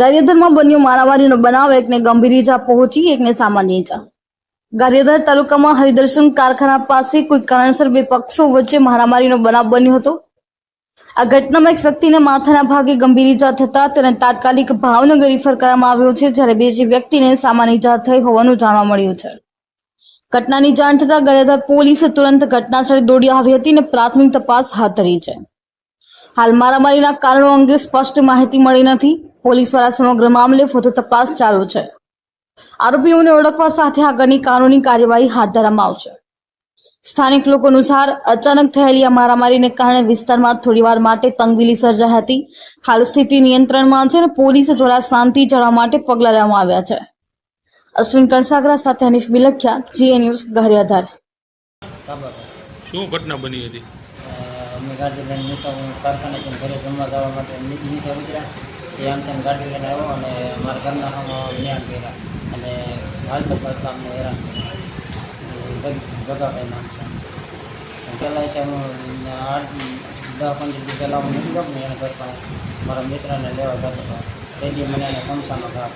ગારિયાધારમાં બન્યો મારામારીનો બનાવ એકને ગંભીર ઈજા પહોંચી, એકને સામાન્ય ઈજા. ગારિયાધર તાલુકામાં હરિદર્શન કારખાના પાસે કોઈ કારણસર બે પક્ષો વચ્ચે મારામારીનો બનાવ બન્યો હતો. આ ઘટનામાં એક વ્યક્તિને માથાના ભાગે ગંભીર ઈજા થતા તેને તાત્કાલિક ભાવનગર રિફર કરવામાં આવ્યો છે, જ્યારે બીજી વ્યક્તિને સામાન્ય ઈજા થઈ હોવાનું જાણવા મળ્યું છે. ઘટનાની જાણ થતાં ગારિયાધર પોલીસે તુરંત ઘટનાસ્થળે દોડી આવી હતી અને પ્રાથમિક તપાસ હાથ ધરી છે. હાલ મારામારીના કારણો અંગે સ્પષ્ટ માહિતી મળી નથી. પોલીસ દ્વારા સમગ્ર મામલે વધુ તપાસ ચાલુ છે. આરોપીઓને ઓળખવા સાથે આગળની કાનૂની કાર્યવાહી હાથ ધરવામાં આવશે. સ્થાનિક લોકો અનુસાર અચાનક થયેલી આ મારામારીને કારણે વિસ્તારમાં થોડીવાર માટે તંગદીલી સર્જાઈ હતી. હાલ સ્થિતિ નિયંત્રણમાં છે અને પોલીસ દ્વારા શાંતિ જાળવવા માટે પગલાં લેવામાં આવ્યા છે. અશ્વિન કણસાગરા સાથે હનીફ બિલખિયા જીએ ન્યૂઝ ગારિયાધાર શું ઘટના બની હતી? અમે ગાડી નિશા કારખાનેથી ઘરે જમવા જવા માટે નિશા ઉતર્યા. એ આમ ને ગાડી લઈને આવ્યો અને મારા ઘરના સામે ન્યાણ કર્યા. અને હાલતા સરકાર અમને હેરાન જગાભાઈ નામ છે. પહેલાં હું આઠ, દસ, પંદર દિવસ પહેલાં હું નીકળ્યો ને એના ઘર પાસે. મારા મિત્રને લેવા જતો હતો. તે દી મને એને સમસામાં ઘા